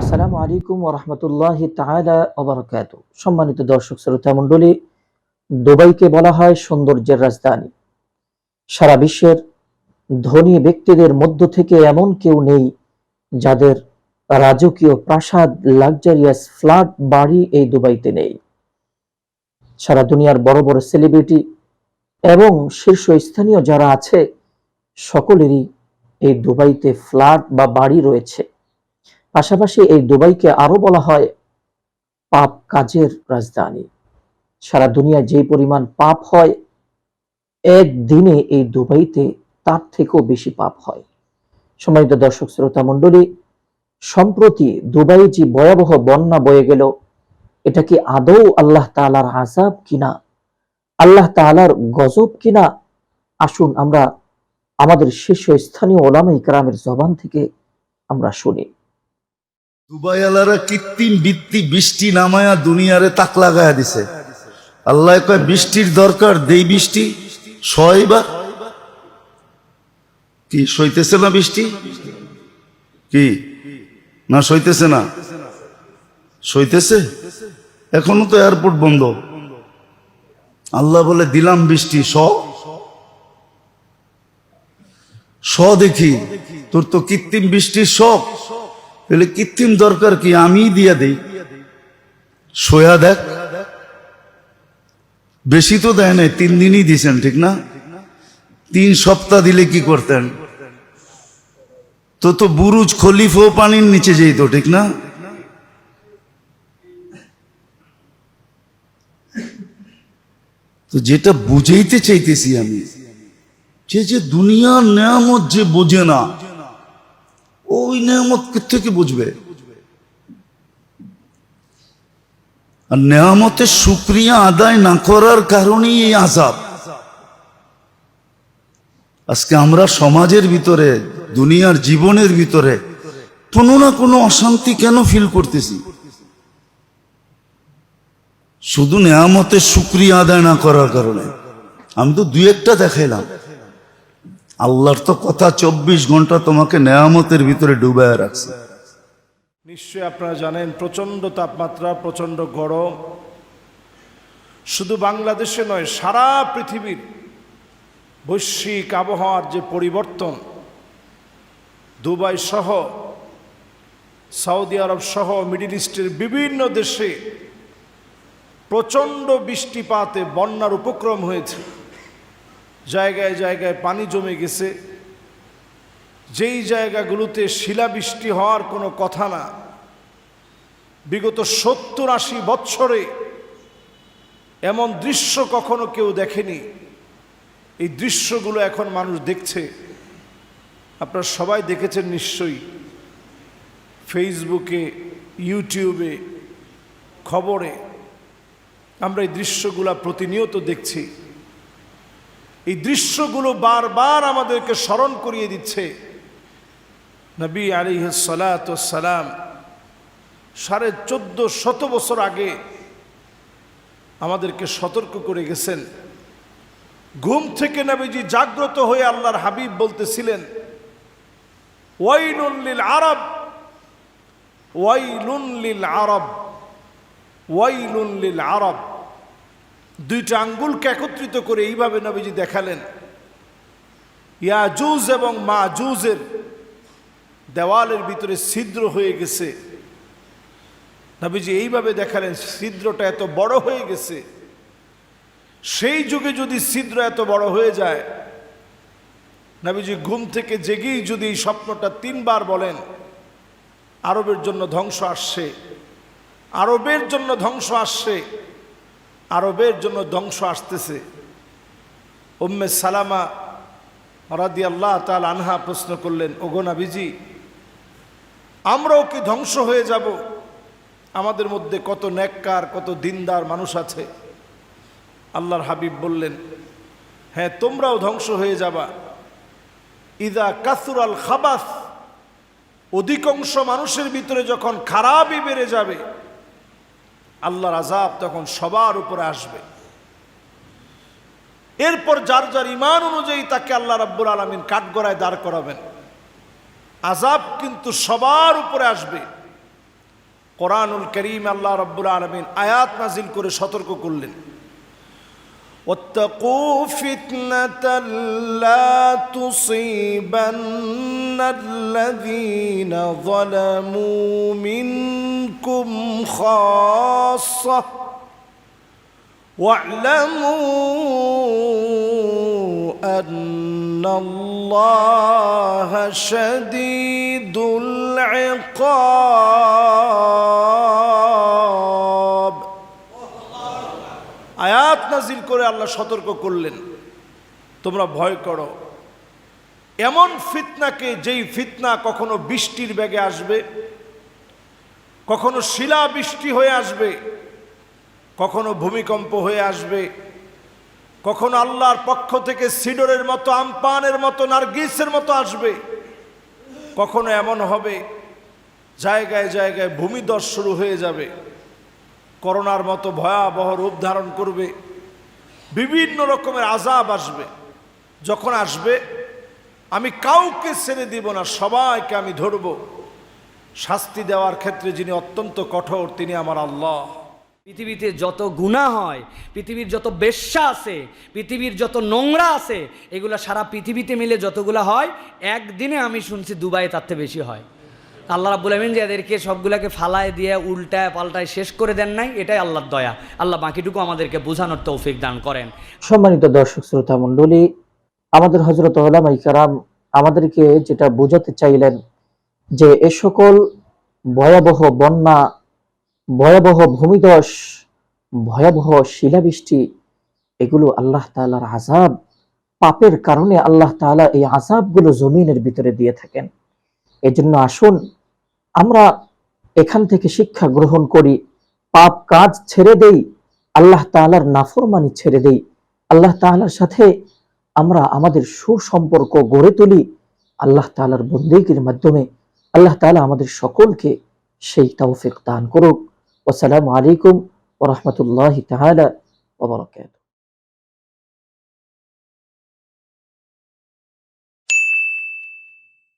আসসালামু আলাইকুম ওরহমতুল্লাহ তাআলা ওবরাকাত সম্মানিত দর্শক, শ্রোতা মণ্ডলী, দুবাইকে বলা হয় সৌন্দর্যের রাজধানী। সারা বিশ্বের ধনী ব্যক্তিদের মধ্য থেকে এমন কেউ নেই যাদের রাজকীয় প্রাসাদ লাক্সারিয়াস ফ্ল্যাট বাড়ি এই দুবাইতে নেই। সারা দুনিয়ার বড় বড় সেলিব্রিটি এবং শীর্ষস্থানীয় যারা আছে, সকলেরই এই দুবাইতে ফ্ল্যাট বা বাড়ি রয়েছে। পাশাপাশি এই দুবাইকে আরও বলা হয় পাপ কাজের রাজধানী। সারা দুনিয়ায় যে পরিমাণ পাপ হয়, একদিনে এই দুবাইতে তার থেকেও বেশি পাপ হয়। সম্মানিত দর্শক, শ্রোতা মণ্ডলী, সম্প্রতি দুবাই যে ভয়াবহ বন্যা বয়ে গেল, এটা কি আদৌ আল্লাহ তাআলার আজাব কিনা, আল্লাহ তাআলার গজব কিনা, আসুন আমরা আমাদের শীর্ষস্থানীয় ওলামা ইকরামের জবান থেকে আমরা শুনি। দুবাই আলারা কৃত্রিম বৃত্তি বৃষ্টি নামায়া দুনিয়ারে তাক লাগায়া দিছে। আল্লাহ কয়, বৃষ্টির দরকার, দেই বৃষ্টি। সয়বা কি, সইতেছে না বৃষ্টি? কি? না, সইতেছে না। সইতেছে? এখনও তো এয়ারপোর্ট বন্ধ। আল্লাহ বলে, দিলাম বৃষ্টি স স দেখি। তোর তো কৃত্রিম বৃষ্টির শখ। তাহলে কৃত্রিম দরকার কি? আমি দিয়া দেই। সোয়া দেখ। বেশি তো দেয় নাই, তিন দিনই দিছেন, ঠিক না? তিন সপ্তাহ দিলে কি করতেন? তো তো বুরুজ খলিফও পানির নিচে যেত ঠিক না? তো যেটা বুঝাইতে চাইতেছি আমি, যে যে দুনিয়ার নেয়ামত যে বোঝে না ওই নেয়ামত থেকে বুঝবে? আর নেয়ামতের সুক্রিয়া আদায় না করার কারণেই এই আজাব আজকে আমরা সমাজের ভিতরে, দুনিয়ার জীবনের ভিতরে কোনো না কোনো অশান্তি কেন ফিল করতেছি? শুধু নেয়ামতের সুক্রিয়া আদায় না করার কারণে। আমি তো দুই একটা দেখাইলাম। আল্লাহর তো কথা চব্বিশ ঘণ্টা তোমাকে নেয়ামতের ভিতরে ডুবায় রাখছে। নিশ্চয়ই আপনারা জানেন, প্রচণ্ড তাপমাত্রা, প্রচণ্ড গরম। শুধু বাংলাদেশে নয়, সারা পৃথিবীর বৈশ্বিক আবহাওয়ার যে পরিবর্তন, দুবাই সহ, সৌদি আরব সহ, মিডিল ইস্টের বিভিন্ন দেশে প্রচণ্ড বৃষ্টিপাতে বন্যার উপক্রম হয়েছে। জায়গায় জায়গায় পানি জমে গেছে। যেই জায়গাগুলোতে শিলাবৃষ্টি হওয়ার কোনো কথা না, বিগত সত্তর আশি বৎসরে এমন দৃশ্য কখনো কেউ দেখেনি। এই দৃশ্যগুলো এখন মানুষ দেখছে। আপনারা সবাই দেখেছেন নিশ্চয়ই। ফেসবুকে, ইউটিউবে, খবরে আমরা এই দৃশ্যগুলো প্রতিনিয়ত দেখছি। এই দৃশ্যগুলো বারবার আমাদেরকে স্মরণ করিয়ে দিচ্ছে। নবী সালাম সাড়ে চোদ্দ শত বছর আগে আমাদেরকে সতর্ক করে গেছেন। ঘুম থেকে নবীজি জাগ্রত হয়ে আল্লাহর হাবিব বলতেছিলেন ওয়াইলুল্লিল আরব ওয়াইলুল্লিল আরব ওয়াইলুল্লিল আরব। দুইটা আঙ্গুলকে একত্রিত করে এইভাবে নবীজি দেখালেন। ইয়াজুজ এবং মা জুজের দেওয়ালের ভিতরে ছিদ্র হয়ে গেছে। নবীজি এইভাবে দেখালেন, ছিদ্রটা এত বড় হয়ে গেছে। সেই যুগে যদি ছিদ্র এত বড় হয়ে যায়, নবীজি ঘুম থেকে জেগেই যদি এই স্বপ্নটা তিনবার বলেন, আরবের জন্য ধ্বংস আসছে, আরবের জন্য ধ্বংস আসছে আরবের জন্য ধ্বংস আসতেছে। উম্মে সালামা রাদি আল্লাহ তাল আনহা প্রশ্ন করলেন, ওগো নাবিজি, আমরাও কি ধ্বংস হয়ে যাব? আমাদের মধ্যে কত নেককার কত দিনদার মানুষ আছে। আল্লাহর হাবিব বললেন হ্যাঁ তোমরাও ধ্বংস হয়ে যাবা। ইদা কাসুর আল খাবাস, অধিকাংশ মানুষের ভিতরে যখন খারাপই বেড়ে যাবে আল্লাহর আজাব তখন সবার উপরে আসবে এরপর যার যার ইমান অনুযায়ী তাকে আল্লাহ রাব্বুল আলমিন কাঠগড়ায় দাঁড় করাবেন আজাব কিন্তু সবার উপরে আসবে কোরআনুল করিম আল্লাহ রব্বুল আলমিন আয়াত নাজিল করে সতর্ক করলেন واتقوا فتنة لا تصيبن الذين ظلموا منكم خاصة واعلموا أن الله شديد العقاب আয়াত নাজিল করে আল্লাহ সতর্ক করলেন তোমরা ভয় করো এমন ফিতনাকে যেই ফিতনা কখনো বৃষ্টির বেগে আসবে কখনো শিলা বৃষ্টি হয়ে আসবে, কখনো ভূমিকম্প হয়ে আসবে, কখনো আল্লাহর পক্ষ থেকে সিডরের মতো, আমপানের মতো, নার্গিসের মতো আসবে। কখনো এমন হবে, জায়গায় জায়গায় ভূমিদশ শুরু হয়ে যাবে, করোনার মতো ভয়াবহ রূপ ধারণ করবে, বিভিন্ন রকমের আজাব আসবে। যখন আসবে, আমি কাউকে ছেড়ে দিব না, সবাইকে আমি ধরব। শাস্তি দেওয়ার ক্ষেত্রে যিনি অত্যন্ত কঠোর তিনি আমার আল্লাহ। পৃথিবীতে যত গুণা হয় পৃথিবীর যত বেশ্যা আছে পৃথিবীর যত নোংরা আছে এগুলো সারা পৃথিবীতে মিলে যতগুলো হয় একদিনে আমি শুনছি দুবাই তার থেকে বেশি হয়। আল্লাহ রাব্বুল আমিন যে এদেরকে সবগুলাকে ফালায় দিয়ে উল্টায় পাল্টায় শেষ করে দেন নাই এটাই আল্লাহর দয়া। আল্লাহ বাকিটুকু আমাদেরকে বোঝানোর তৌফিক দান করেন। সম্মানিত দর্শক শ্রোতা মণ্ডলী আমাদের হজরত ওলামাই কারাম আমাদেরকে যেটা বোঝাতে চাইলেন যে এ সকল ভয়াবহ বন্যা, ভয়াবহ ভূমিধস, ভয়াবহ শিলাবৃষ্টি, এগুলো আল্লাহ তাআলার আজাব পাপের কারণে আল্লাহ তাআলা এই আজাবগুলো জমিনের ভিতরে দিয়ে থাকেন। এজন্য আসুন, আমরা এখান থেকে শিক্ষা গ্রহণ করি, পাপ কাজ ছেড়ে দেই, আল্লাহ তাআলার নাফরমানি ছেড়ে দেই। আল্লাহ তাআলার সাথে আমরা আমাদের সুসম্পর্ক গড়ে তুলি, আল্লাহ তাআলার বন্দেগীর মাধ্যমে আল্লাহ তালা আমাদের সকলকে সেই তাওফিক দান করুক। ওয়াসসালামু আলাইকুম ওয়া রাহমাতুল্লাহি তাআলা ওয়া বারাকাতুহু।